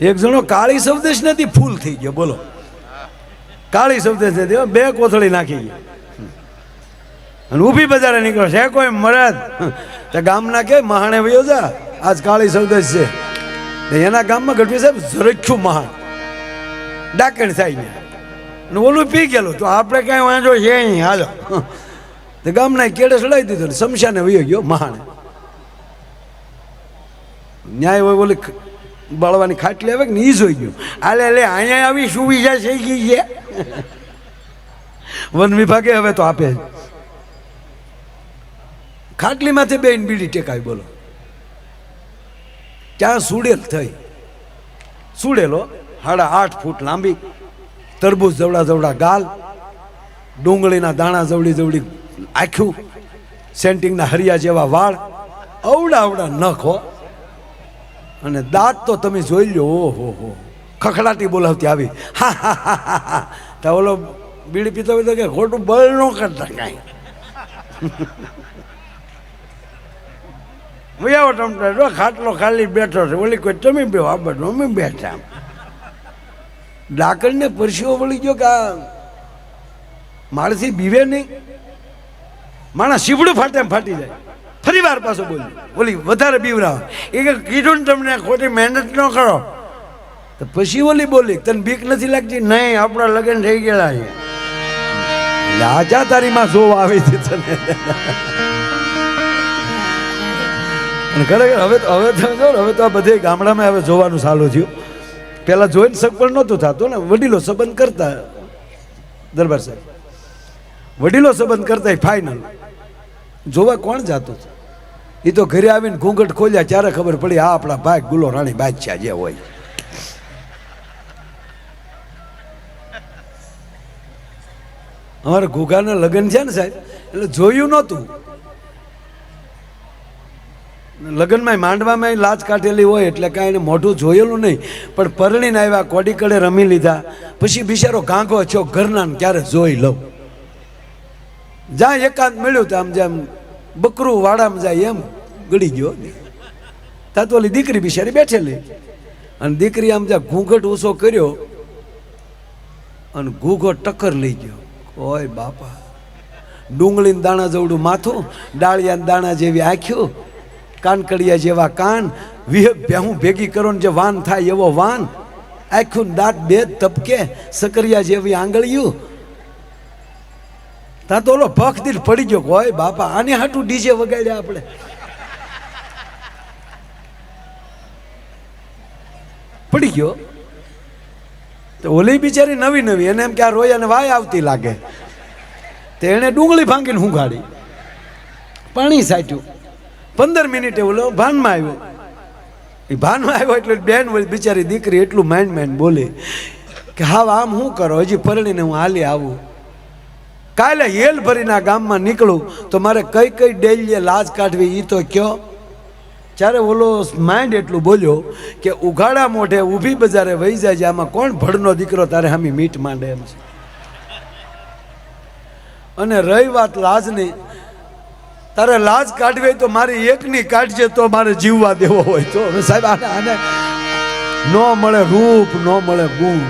એક જણો કાળી સવદેશ નથી, ફૂલ થઈ ગયો, બોલો. કાળી સવદેશ નથી બે કોથળી નાખી ગઈ અને ઊભી બજારે નીકળો છે કોઈ મરદ? તો ગામના કે, મહાણે વયો જા, આજ કાળી સવદેશ છે. એના ગામમાં ગઢવી સાહેબ, ઝરખ્યું મહાણ. ડાકણ થાય ને. ઓલું પી ગયેલું, તો આપણે કાંઈ વાંધો છે નહીં, હાલો. તે ગામના કેડે ચડાવી દીધો ને, શમશાને વયો ગયો, મહાણે. ન્યાય હોય ઓલી બાળવાની ખાટલી આવે કે ને જોઈ ગયું? આલે લે અહીંયા આવી સુવિધા થઈ ગઈ છે વન વિભાગે હવે તો આપે. ખાટલીમાંથી બેન બીડી ટેકાવી, બોલો. ત્યાં સુડેલ થઈ. સુડેલો સાડા આઠ ફૂટ લાંબી, તરબૂચ જવડા જવડા ગાલ, ડુંગળીના દાણા જવડી જવડી આખ્યું, સેન્ટિંગના હરિયા જેવા વાળ, અવડા અવડા નખ, હો. અને દાંત તો તમે જોઈ લો, ઓહો હો ખખડાટી બોલાવતી આવી. હા હા હા હા તો ઓલો બીડી પીતો હોય કે ખોટું બળ ન કરતા કાંઈ. વયાવો ટમટા જો ખાટલો ખાલી બેઠો છે. ઓલી કોઈ તમે બે આબર અમે બેઠા. ડાકણને પરસીઓ વળી ગયો કે આ માણસી બીવે નહીં? માણસ શીવડું ફાટે એમ ફાટી જાય. ફરી વાર પાછું બોલ્યું બોલી વધારે બીવરાવ એ કે કીધું ને તમને, ખોટી મહેનત ન કરો. તો પછી ઓલી બોલી, તને બીક નથી લાગતી? નહીં, આપણા લગ્ન થઈ ગયેલા છે. એટલે આજા તારી જોવા આવી હતી તને. અને ખરેખર હવે તો હવે તો હવે તો આ બધે ગામડામાં હવે જોવાનું ચાલુ થયું. પહેલાં જોઈને સગપણ નહોતું થતું ને, વડીલો સંબંધ કરતા, દરબાર સાહેબ. વડીલો સંબંધ કરતા ફાઇનલ જોવા કોણ જાતું છે? એ તો ઘરે આવીને ઘૂંઘટ ખોલ્યા, ત્યારે ખબર પડી આ આપણા ભાઈ ગુલો રાણી બાદશાહ જે હોય. અમારા ઘોઘાના લગ્ન છે ને સાહેબ? એટલે જોયું નહોતું. લગ્નમાં માંડવામાં લાજ કાઢેલી હોય એટલે કાંઈ એને મોઢું જોયેલું નહીં. પણ પરણીને આવ્યા, કોડી કડે રમી લીધા. પછી બિચારો ગાંગો છો ઘરના ક્યારે જોઈ લઉં? જ્યાં એકાંત મળ્યું તો આમ જેમ બકરું વાડામાં જાય એમ ગળી ગયો ત્યાં તો ઓલી દીકરી બિચારી બેઠેલી. અને દીકરી આમ જ્યાં ઘૂંઘટ ઊંચો કર્યો અને ઘૂંઘટ ટક્કર લઈ ગયો. ઓય બાપા. ડુંગળીના દાણા જેવડું માથું, ડાળિયાના દાણા જેવી આંખ્યું કાનકડિયા જેવા કાન વિહક ભેહું ભેગી કરો ને જે વાન થાય એવો વાન આખું દાંત બે તપકે સકરિયા જેવી આંગળીયું ત્યાં તો ઓલો ભખ પડી ગયો હોય બાપા, આને હાટું ડીજે વગાડ્યા આપણે? પડી ગયો? તો ઓલી બિચારી નવી નવી, એને એમ કે આ રોય અને વાય આવતી લાગે. તો એણે ડુંગળી ભાંગીને હુંઘાડી પાણી સાચ્યું પંદર મિનિટે ઓલો ભાનમાં આવ્યો. એ ભાનમાં આવ્યો એટલે બેન બિચારી દીકરી એટલું માઇન્ડ માઇન્ડ બોલી કે હા આમ શું કરો? હજી પરણીને હું હાલી આવું. કાલે હેલ ભરીના ગામમાં નીકળું તો મારે કઈ કઈ ડેલીએ લાજ કાઢવી એ તો કયો? ત્યારે ઓલો માઇન્ડ એટલું બોલ્યો કે ઉઘાડા મોઢે ઊભી બજારે વહી જાય છે, આમાં કોણ ભડનો દીકરો તારે હામી મીટ માંડે એમ છે. અને રહી વાત લાજની. તારે લાજ કાઢવી તો મારી એકની કાઢજે તો મારે જીવવા દેવો હોય તો. સાહેબ આને ન મળે રૂપ, ન મળે ગુણ.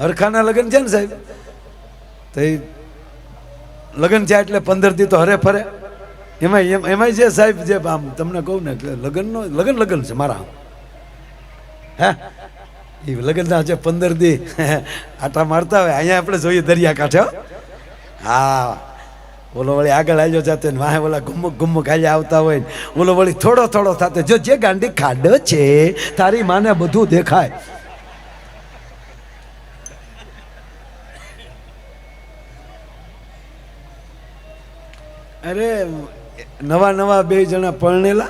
હરખાના લગ્ન છે ને સાહેબ? તો એ લગ્ન છે એટલે પંદર દી તો હરે ફરે. એમાં એમ એમાંય છે સાહેબ જે આમ તમને કહું ને કે લગ્નનો લગ્ન લગ્ન છે મારા હે? એ લગ્નના છે પંદર દી આટા મારતા હોય, અહીંયા આપણે જોઈએ દરિયા કાંઠે હા. ઓલો વળી આગળ આવ્યો જાતે વાહે ઓલા ગુમુક ગુમુક હાલ્યા આવતા હોય ઓલો વળી થોડો થોડો સાથે જો જે ગાંડી ખાડો છે, તારી માને બધું દેખાય. અરે, નવા નવા બે જણા પરણેલા.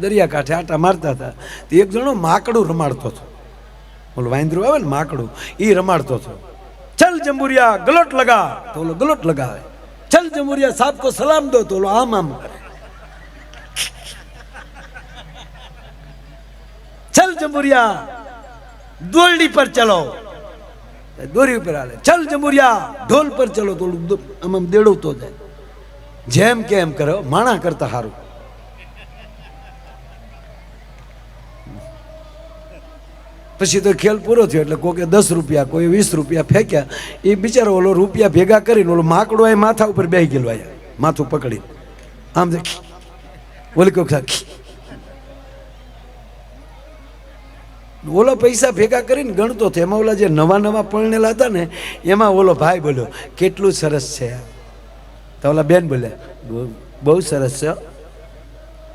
દરિયા કાંઠે આટા મારતા હતા. એક જણો માકડું રમાડતો હતો. બોલો વાંદરું આવે ને માકડું એ રમાડતો હતો. ચલ જંબુરિયા, ગલોટ લગા. તો ઓલો ગલોટ લગાવે. ચલ જંબુરિયા સાપ કો સલામ દો. તો ઓલો આમ આમ કરે. ચલ જંબુરિયા, દોરડી પર ચલો. દોરી ઉપર હાલે. ચલ જંબુરિયા, ઢોલ પર ચલો. તો આમ આમ દેડવતો જાય. જેમ કે એમ કરો, માણા કરતા સારું પછી તો ખેલ પૂરો થયો, એટલે કોકે દસ રૂપિયા કોઈ વીસ રૂપિયા ફેંક્યા. એ બિચારો ઓલો રૂપિયા ભેગા કરીને ઓલો માકડો એ માથા ઉપર બે ગયેલો આયા, માથું પકડી આમ ઓલી કોક ઓલો પૈસા ભેગા કરીને ગણતો હતો એમાં ઓલા જે નવા નવા પરણેલા હતા ને, એમાં ઓલો ભાઈ બોલ્યો, કેટલું સરસ છે. આ તો ઓલા બેન બોલ્યા "બહુ- સરસ છે.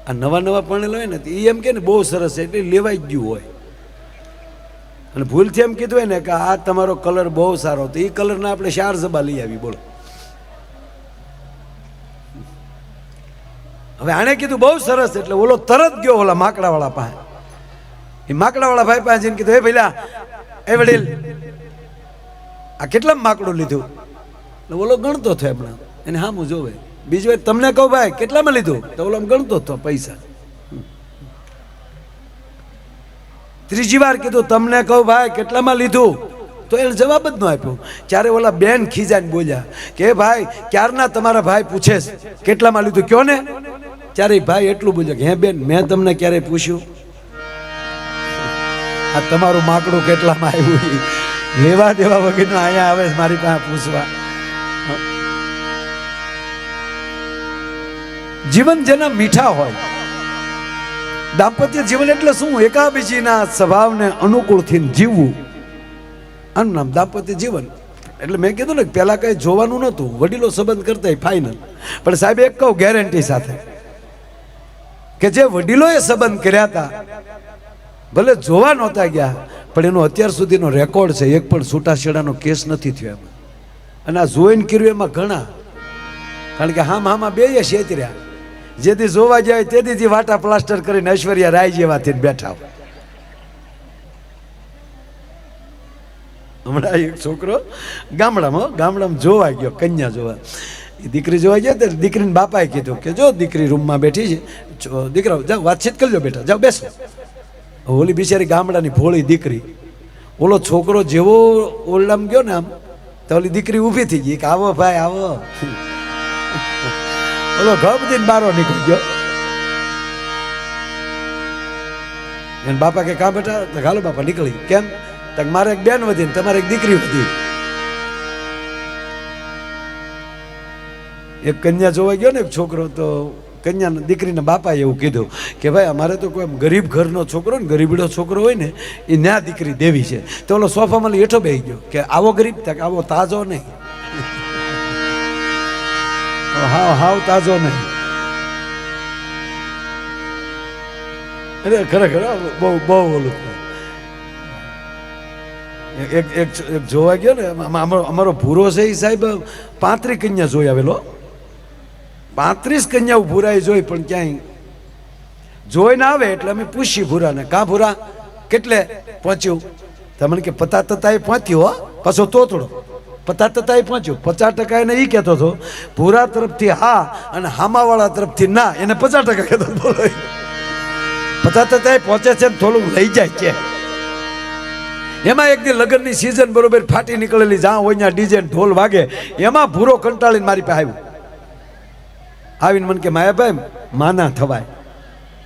આ નવા નવા પરણેલા હોય ને એ એમ કે ને, બહુ સરસ છે. એટલે લેવાઈ જ ગયું હોય. અને ભૂલથી એમ કીધું હોય ને કે, આ તમારો કલર બહુ સારો તો એ કલરના આપણે શાર જબા લઈ આવી, બોલો. હવે આણે કીધું, બહુ સરસ એટલે ઓલો તરત ગયો ઓલા માકડાવાળા પાસે. એ માકડાવાળા ભાઈ પાસે જઈને કીધું એ ભાઈ એ વડીલ, આ કેટલા માકડું લીધું? એટલે ઓલો ગણતો થયો હમણાં. એને હા, હું જોવે. બીજી વાર તમને કહું ભાઈ, કેટલામાં લીધું? તો ઓલો ગણતો હતો પૈસા. ત્રીજી વાર કીધું, તમને કહું ભાઈ, કેટલામાં લીધું? તો એને જવાબ જ ન આપ્યો. ત્યારે ઓલા બેન ખીજાઈને બોલ્યા કે ભાઈ, ક્યારના તમારા ભાઈ પૂછે કેટલામાં લીધું? કયો ને? ત્યારે ભાઈ એટલું બોલ્યો કે, હે બેન, મેં તમને ક્યારે પૂછ્યું? આ તમારું માકડું કેટલામાં આવ્યું? લેવા દેવા વગરનું અહીંયા આવે મારી પાસે પૂછવા. જીવન જેના મીઠા હોય. દાંપત્ય જીવન એટલે શું? એકાબીજીના સ્વભાવને અનુકૂળથી જીવવું. આનું નામ દાંપત્ય જીવન. એટલે મેં કીધું ને પહેલાં કંઈ જોવાનું નહોતું. વડીલો સંબંધ કરતા ફાઇનલ પણ સાહેબ, એક કહું ગેરંટી સાથે. કે જે વડીલોએ સંબંધ કર્યા હતા, ભલે જોવા નહોતા ગયા, પણ એનો અત્યાર સુધીનો રેકોર્ડ છે, એક પણ છૂટાછેડાનો કેસ નથી થયો એમાં. અને આ જોઈન કર્યું એમાં ઘણા. કારણ કે હામ હામાં બે છેતર્યા જેથી જોવા જાય તેથી વાટા પ્લાસ્ટર કરીને ઐશ્વર્યા રાય જેવાથી બેઠા હમણાં એક છોકરો ગામડામાં ગામડામાં જોવા ગયો, કન્યા જોવા. એ દીકરી જોવા ગયા ત્યારે દીકરીને બાપાએ કીધું કે જો દીકરી રૂમમાં બેઠી છે દીકરા જાઓ, વાતચીત કરજો બેટા, જાઓ, બેસો. ઓલી બિચારી ગામડાની ભોળી દીકરી, ઓલો છોકરો જેવો ઓરડામાં ગયો ને આમ, તો ઓલી દીકરી ઊભી થઈ ગઈ, કે આવો ભાઈ, આવો. ઓલો દઈને બારો નીકળી ગયો. એને બાપા કે, કા બેટા, તો ગાલો બાપા, નીકળી. કેમ? તો મારે એક બેન વધી તમારે એક દીકરી વધી. એક કન્યા જોવા ગયો ને, એક છોકરો, તો કન્યા દીકરીને બાપાએ એવું કીધું કે, ભાઈ, અમારે તો કોઈ ગરીબ ઘરનો છોકરો ને ગરીબડો છોકરો હોય ને એ ન્યા દીકરી દેવી છે. તો ઓલો સોફામાં હેઠો બેહી ગયો કે, આવો ગરીબ, તક આવો તાજો નહીં. હાવ હાવ તાજો નહીં. અરે, ખરેખર બહુ બહુ ઓલું. એક એક એક જોવા ગયો ને અમારો અમારો ભૂરો છે એ સાહેબ, પાંત્રીસ કન્યા જોઈ આવેલો. પાંત્રીસ કન્યાઓ ભૂરાએ જોઈ, પણ ક્યાંય જોઈ ના આવે એટલે અમે પૂછી ભૂરાને, કા ભૂરા? કેટલે? પહોંચ્યું. તમને કે, પતા તતા એ પહોંચ્યો, હો. પાછો તોતડો. પતા ટકા એ પહોંચ્યું. પચાસ ટકા એને એ કહેતો હતો, ભૂરા તરફથી હા અને હામાવાળા તરફથી ના. એને પચાસ ટકા કહેતો હતો. બોલો. પતા ટકા એ પહોંચે છે ને થોડુંક લઈ જાય છે. એમાં એક દી લગ્નની સિઝન બરોબર ફાટી નીકળેલી, જ્યાં હોય ત્યાં ડીજે ઢોલ વાગે, એમાં ભૂરો કંટાળીને મારી પાસે આવ્યું. આવીને મને કે, માયાભાઈ, માના થવાય.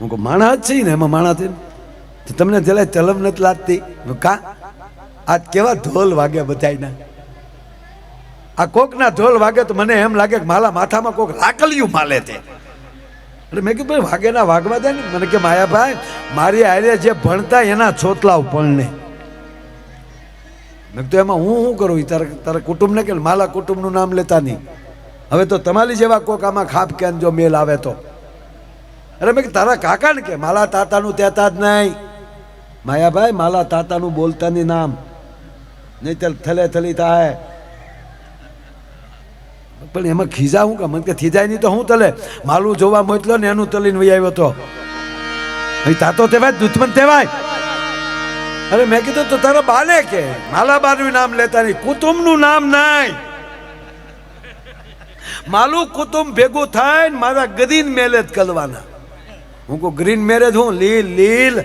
હું કહું, માણા જ છે ને, એમાં માણા થઈને. તમને જરા તલમ નથી લાગતી? કા? આજ કેવા ઢોલ વાગ્યા બધાયના. આ કોકના ઢોલ વાગે તો મને એમ લાગે કે માલા માથામાં કોક લાકલિયું માલે તે એટલે મેં કીધું, ભાઈ વાગે ના વાગવા દે ને. મને કે, માયાભાઈ, મારી આરે જે ભણતા એના છોતલાવ ભણને. મેં કીધું, એમાં હું શું કરું? તારે, તારા કુટુંબને કે, માલા કુટુંબનું નામ લેતા નહીં. હવે તો તમારી જેવા કોક આમાં ખાપ કેન જો મેલ આવે તો. અરે મેં તારા કાકા ને કે, માલા તાતાનું તેતા જ નહીં. માયાભાઈ, માલા તાતાનું બોલતાની નામ. નહીં તો થલે થલી થાય. પણ એમાં ખીજા હું કે મને કે ખીજાય નહીં તો હું તલે. માલું જોવા મોકલો ને એનું તલીને વહી આવ્યો તો. અહીં તાતો તેવાય દુશ્મન તેવાય અરે મેં કીધું તો તારા બાને કે માલા નામ લેતા નહીં કુટુંબનું નામ નહીં. માલું કુટુંબ ભેગું થાય ને મારા ગરીન મેરેજ કરવાના. હું કહું, ગ્રીન મેરેજ હું? લીલ લીલ.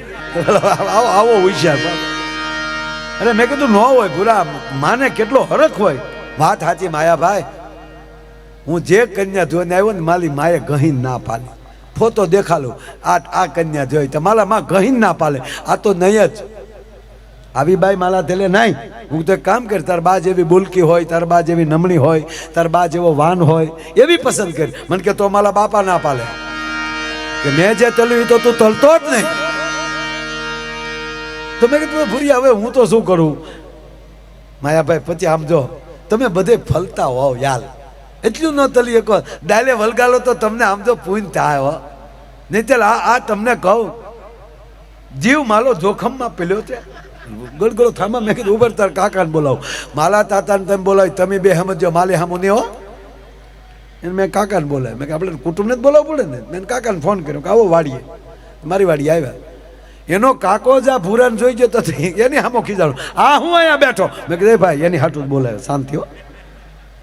આવો આવો હોશિયાર અરે મેં કીધું, ન હોય ભૂરા, માને કેટલો હરખ હોય. વાત સાચી, માયાભાઈ. હું જે કન્યા જોઈને આવ્યો ને મારી માએ ગહીન ના પાલી ફોટો દેખાડો. આ આ કન્યા જોઈ મારા માં ગહીન ના પાલે આ તો નહીં જ. આવી બાઈ માલા તેલે નહીં. હું તો કામ કર, તાર બા જેવી બુલકી હોય, તાર બા જેવી નમણી હોય, તાર બા જેવો વાન હોય, એવી પસંદ કરી. મને કે તો મારા બાપા ના પાલે કે મેં જે તલ્યું તો તું તલતો જ નહીં. તો મેં કીધું ભૂરી હવે હું તો શું કરું? માયાભાઈ, પછી આમ જો, તમે બધે ફલતા હોવ, યાર. એટલું ન તલી શકો ડાયલે વલગાલો તો તમને આમ તો પૂન થાય, હો. નહીં ચાલ, આ આ તમને કહું. જીવ માલો જોખમમાં પેલ્યો છે. ગળગળો થામા મેં કીધું, ઉભર તાર કાકાને બોલાવો. માલા તાતાને તમે બોલાવી, તમે બે સમજો માલે હામો ને હો. એને મેં કાકાને બોલાવ્યા. મેં કે આપણે કુટુંબને જ બોલાવવું પડે ને? મેં કાકાને ફોન કર્યો, કે આવો વાડીએ. મારી વાડી આવ્યા. એનો કાકો જ આ ભૂરાને જોઈ જતો એની હામો ખીજાડો. આ હું અહીંયા બેઠો. મેં કીધું ભાઈ, એની હાટું બોલાય શાંતિ, હો.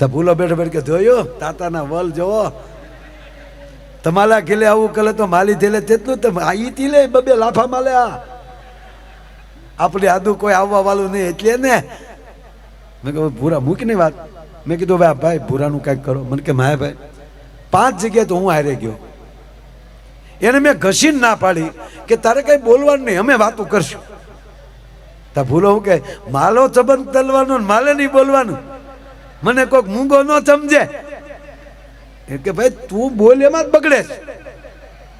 તો ભૂલો બેઠો બેઠ કે જોયો? તાતાના વલ જોવો. તમારા કિલે આવું કરે તો માલી થેલે તેટલું તો આ ઈ લે બબે લાફા માલે આ. આપણે આદુ કોઈ આવવા વાળું નહીં એટલે ને. મેં કહ્યું ભૂરા મૂકીને વાત. મેં કીધું ભાઈ ભાઈ ભૂરાનું કાંઈક કરો. મને કે, માય ભાઈ, પાંચ જગ્યાએ તો હું હારે ગયો. એને મેં ઘસીને ના પાડી કે, તારે કઈ બોલવાનું નહીં, અમે વાતો કરશું. તા ભૂલો હું કે, માલો સંબંધ તલવાનો માલે નહીં બોલવાનું. મને કોઈક મૂંગો ન સમજે. કે ભાઈ, તું બોલ એમાં જ બગડે છે.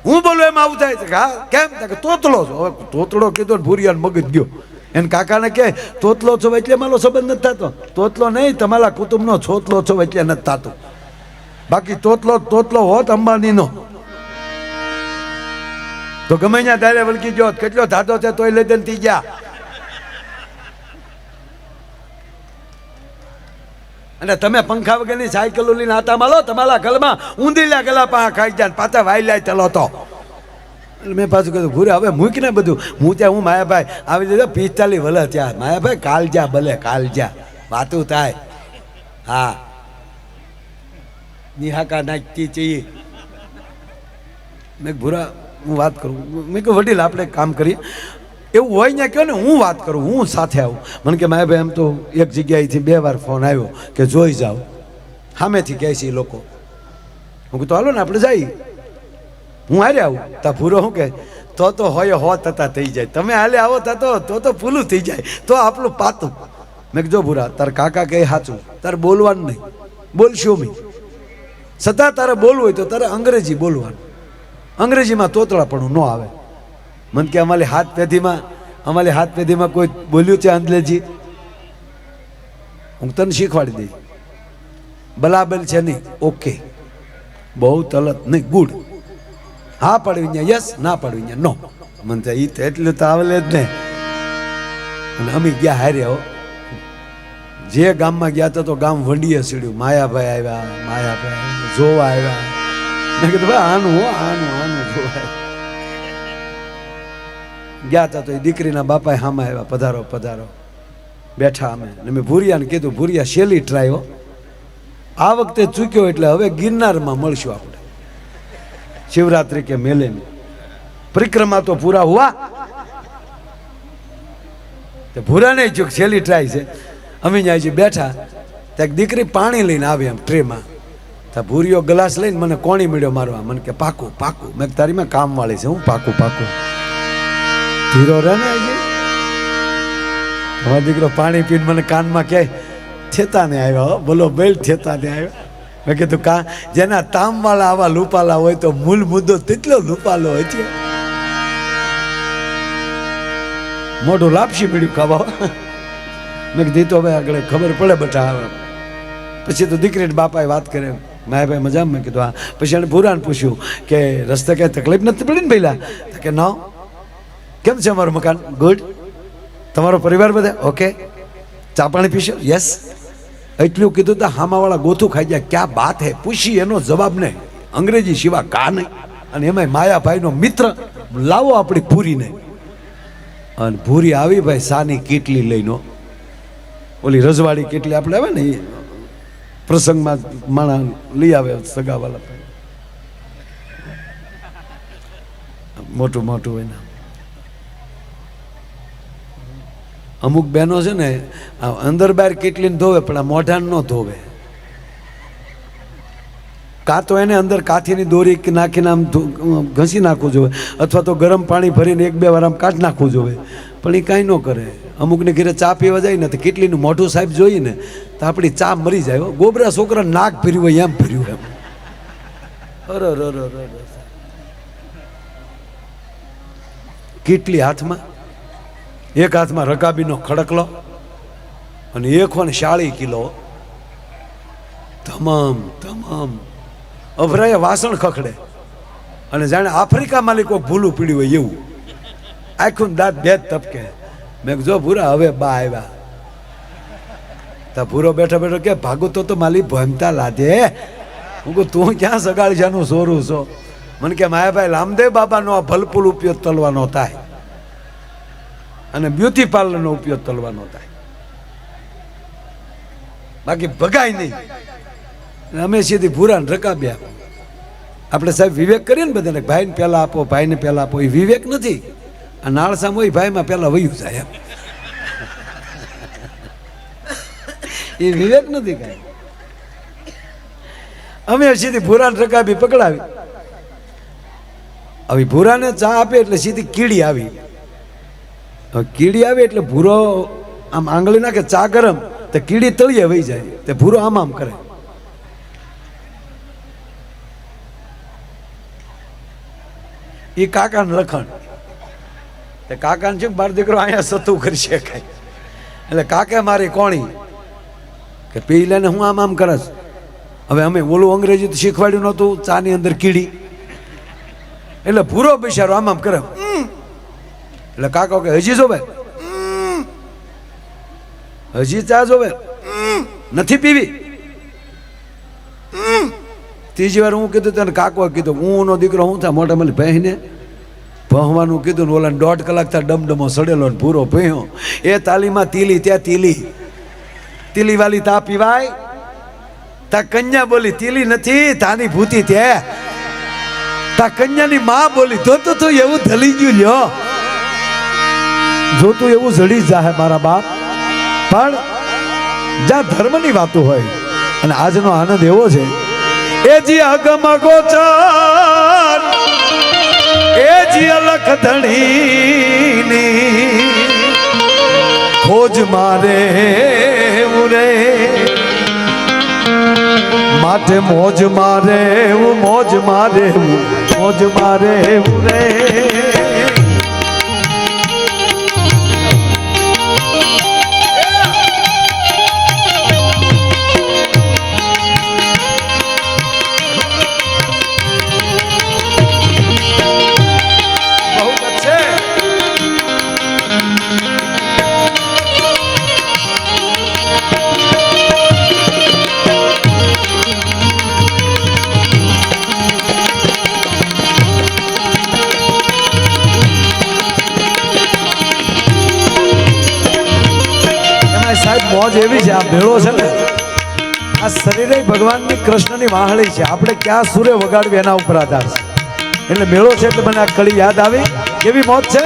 હું બોલું એમાં આવું થાય છે. હા, કેમ? કે તોતલો છો. હવે તોતલો કીધો ને ભૂરિયાને મગજ ગયો. એને કાકાને કે તોતલો છો એટલે મારો સંબંધ નથી થતો. તોતલો નહીં, તમારા કુટુંબનો છોતલો છો એટલે નથી થતો. બાકી તોતલો તોતલો હોત અંબાનીનો. તો ગમે ત્યાં ત્યારે વળગી ગયો, કેટલો ધાતો છે તોય લઈ દે ગયા. અને તમે પંખા વગરની સાયકલો લઈને આતા માલો તમારા ગલમાં ઊંધીલા ગલા પા ખાઈ જાય પાછા વાયલાય ચલો તો. મેં પાછું કીધું, ભૂરે, હવે મૂકીને બધું. હું ત્યાં, હું માયાભાઈ આવી દીધો પિસ્તાલીસ વલે ત્યાં. માયાભાઈ કાલ જા ભલે કાલ જા વાતું થાય. હા. નિહાકા નાખતી ચી મેં ભૂરા, હું વાત કરું. મેં કહ્યું વડીલ, આપણે કામ કરીએ. એવું હોય ને કહો ને, હું વાત કરું, હું સાથે આવું. મને કે માય ભાઈ, એમ તો એક જગ્યાએથી બે વાર ફોન આવ્યો કે જોઈ જાઓ. સામેથી કહે છે એ લોકો. હું તો હાલો ને, આપણે જઈએ. હું હારે આવું. તા ભૂરો શું કે તો તો હોય હો તતા થઈ જાય. તમે હાલે આવો તા તો તો પૂલું થઈ જાય. તો આપણું પાતું. મેં જો ભૂરા, તાર કાકા કહે સાચું. તારે બોલવાનું નહીં. બોલશો મી છતાં તારે બોલવું હોય તો તારે અંગ્રેજી બોલવાનું. અંગ્રેજીમાં તોતળાપણું ન આવે. મને કે અમારી હાથ પેઢીમાં, અમારી હાથ પેઢીમાં કોઈ બોલ્યું છે અંદલેજી? હું તને શીખવાડી દઈ બલાબલ છે નહીં, ઓકે. બહુ તલત નહીં, ગુડ. હા પાડવી ને યસ, ના પાડવી ને નો. મને તો ઈ તો એટલું તો આવલે જ ને અને અમે ગયા હારે હો. જે ગામમાં ગયા હતા તો ગામ વંડીએ સીડ્યું. માયાભાઈ આવ્યા, માયાભાઈ જોવા આવ્યા. મેં કીધું, ભાઈ, આનું આનું આનું જોવા ગયા હતા તો એ દીકરીના બાપાએ હામાં આવ્યા, પધારો પધારો. બેઠા અમે. ને મેં ભૂરિયાને કીધું, ભૂરિયા, શેલી ટ્રાયો આ વખતે ચૂક્યો એટલે હવે ગિરનારમાં મળશું આપણે. શિવરાત્રિ કે મેલે પરિક્રમા તો પૂરા હુઆ. તે ભૂરા નહીં ચૂક છેલ્લી ટ્રાય છે. અમે ત્યાં જે બેઠા. ત્યાં દીકરી પાણી લઈને આવી એમ ટ્રેમાં. તો ભૂરીઓ ગ્લાસ લઈને મને કોણી મળ્યો મારવા. મને કે, પાકું પાકું. મેં તારી મેં કામ વાળી છે. હું પાકું પાકું. ધીરો રહે ને તમારો દીકરો પાણી પીને મને કાનમાં કહે, થેતાને આવ્યા બોલો બેલ થેતાને આવ્યા. મેં કીધું, કા, જેના તામવાળા આવા લૂપાલા હોય તો મૂળ મુદ્દો તેટલો લૂપાલો હોય છે. મોઢું લાપસી પીડ્યું ખાવા મેં કીધું તો હવે આગળ ખબર પડે બટા આવે પછી તો દીકરીને બાપાએ વાત કરે માય ભાઈ મજામાં? મેં કીધું, હા. પછી એને ભૂરાને પૂછ્યું કે, રસ્તે કાંઈ તકલીફ નથી પડી ને પહેલાં કે, ના. કેમ છે અમારું મકાન? ગુડ તમારો પરિવાર બધા? ઓકે ચા પાણી પીશો? યસ એટલું કીધું તો હામાવાળા ગોથું ખાઈ જાય ક્યાં બાત હે? પૂછી એનો જવાબ નહીં. અંગ્રેજી સિવા કા નહીં. અને એમાં માયાભાઈનો મિત્ર. લાવો આપણી પૂરીને અને ભૂરી આવી ભાઈ સાની કેટલી લઈને ઓલી રજવાડી કેટલી આપણે આવે ને એ પ્રસંગમાં માણા લઈ આવે સગાવાલા. મોટું મોટું હોય ને અમુક બહેનો છે ને અંદર બહાર કેટલીને ધોવે, પણ આ મોઢાને ન ધોવે. કાં તો એને અંદર કાથીની દોરી નાખીને આમ ઘસી નાખવું જોઈએ, અથવા તો ગરમ પાણી ભરીને એક બે વાર આમ કાઢ નાખવું જોઈએ. પણ એ કાંઈ ન કરે. અમુકને ઘરે ચા પીવા જાય ને, તો કેટલીનું મોઢું સાહેબ જોઈએ ને, તો આપણી ચા મરી જાય. ગોબરા છોકરા નાક ભર્યું હોય, એમ ભર્યું એમ અરે. કેટલી હાથમાં? એક હાથમાં રકાબીનો ખડકલો અને એક હોય શાળી કિલો. તમામ તમામ. અભરાય વાસણ ખખડે. અને જાણે આફ્રિકામાં માલિકો ભૂલું પીડ્યું હોય એવું. આખું દાંત બે જ તપકે. મેં જો ભૂરા, હવે બા આવ્યા. તા ભૂરો બેઠો બેઠો કે ભાગો તો તો માલી ભમતા લાદે. હું કહું, તું ક્યાં સગાળજાનું સોરું છો? મને કે, માયાભાઈ રામદેવ બાબાનો આ ભલપુલ ઉપયોગ તલવાનો થાય. અને બ્યુટી પાર્લરનો ઉપયોગ કરવાનો થાય. બાકી ભગાય નહીં. અમે સીધી ભૂરાને રકાબ્યા. આપણે સાહેબ વિવેક કરીએ ને બધાને, ભાઈને પહેલાં આપો, ભાઈને પહેલાં આપો. એ વિવેક નથી. આ નાળસામ હોય, ભાઈમાં પહેલાં વયું જાય એ વિવેક નથી કાંઈ. અમે સીધી ભૂરાને રકાબી પકડાવી. હવે ભૂરાને ચા આપે એટલે સીધી કીડી આવી. કીડી આવે એટલે ભૂરો આમ આંગળી નાખે, ચા ગરમ, તો કીડી તળિયે વહી જાય. તે ભૂરો આમ આમ કરે. એ કાકાને લખણ. તે કાકાને છે બાર દીકરો અહીંયા સતું કરી શકાય. એટલે કાકે મારી કોણી કે પી લઈને હું આમ આમ કરસ. હવે અમે ઓલું અંગ્રેજી તો શીખવાડ્યું નહોતું, ચાની અંદર કીડી. એટલે ભૂરો બિચારો આમ આમ કરે. એટલે કાકો કે, હજી જોવે. હજી ચા જોવે. નથી પીવી. ત્રીજી વાર હું કીધું તને, કાકો કીધું, હું નો દીકરો, હું થાય મોટા મળી બહેને ભણવાનું કીધું ને ઓલા દોઢ કલાક થાય ડમડમો સડેલો ને પૂરો ભેયો એ તાલીમાં તીલી, ત્યાં તીલી તીલી વાલી તા પીવાય તા કન્યા બોલી, તીલી નથી તાની ભૂતી તે તા કન્યાની માં બોલી તો તો એવું ધલી ગયું લ્યો જોતું એવું જડી જાહે મારા બાપ, પણ જ્યાં ધર્મની વાતો હોય, અને આજનો આનંદ એવો છે, એ જી અગમ ગોચર, એ જી અલખ ધણીની ખોજ મારે ઉરે. માટે મોજ મારે હું મોજ મારે હું મોજ મારે ઉરે સાહેબ મોજ એવી છે, આ ભેળો છે ને, આ શરીરે ભગવાનની કૃષ્ણની વાહળી છે. આપણે ક્યાં સૂર્ય વગાડવી એના ઉપર આધાર છે. એટલે મેળો છે એટલે મને આ કળી યાદ આવી. કેવી મોજ છે?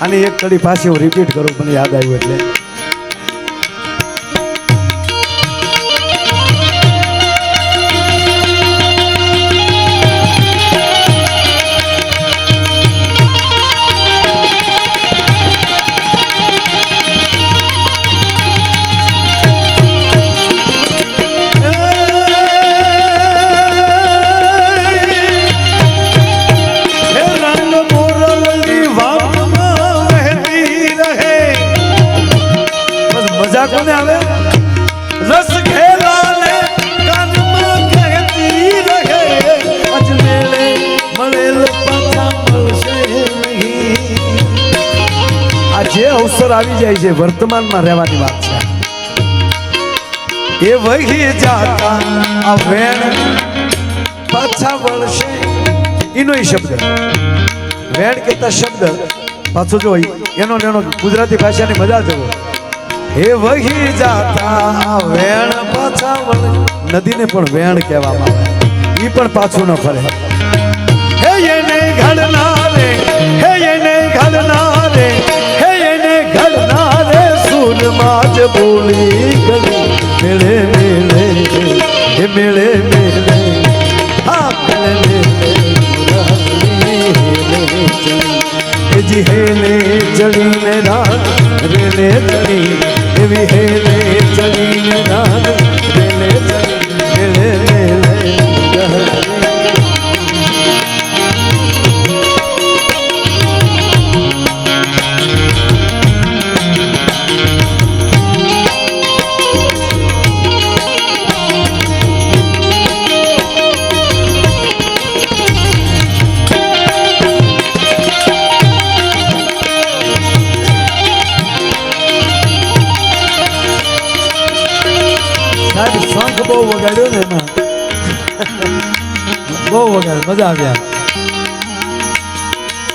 આની એક કડી પાછી હું રિપીટ કરું મને યાદ આવ્યું એટલે. આવી વર્તમાનમાં રહેવાની વાત છે. એ વહી જાતા આ પાછા વળશે. એનો શબ્દ. વેણ કહેતા શબ્દ પાછો જો એનો લેણો ગુજરાતી ભાષાની મજા જવો એ વહી જાતા વેણ પાછા વળે નદીને પણ વેણ કહેવામાં આવે. એ પણ પાછું ન ફરે. હે એને ઘડનારે હે એને ઘડનારે સુરમાં જ બોલી ગલી મેળે મેળે હે મેળે મેળે. હા મેળે મેળે જી હેલે ચડીને રાત, રેલે ચડી. એવી હેલે ચડીને રાત મજા આવ્યા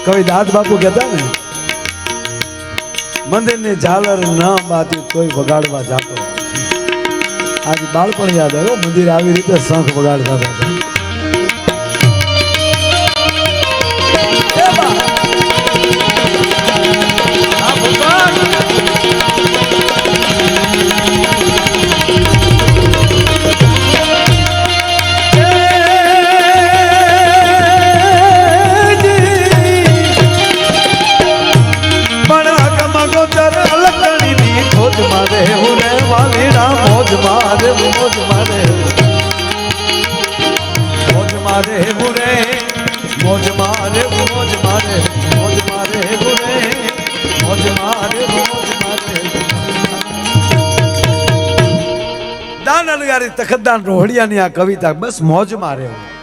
કવિ દાદ બાપુ કહેતા ને, મંદિરની ઝાલર ન બાતી તોય વગાડવા જાતો આજે બાળપણ યાદ આવ્યો મંદિર આવી રીતે શંખ વગાડતા હતા. રોહડિયાની આ કવિતા બસ મોજ મારે હું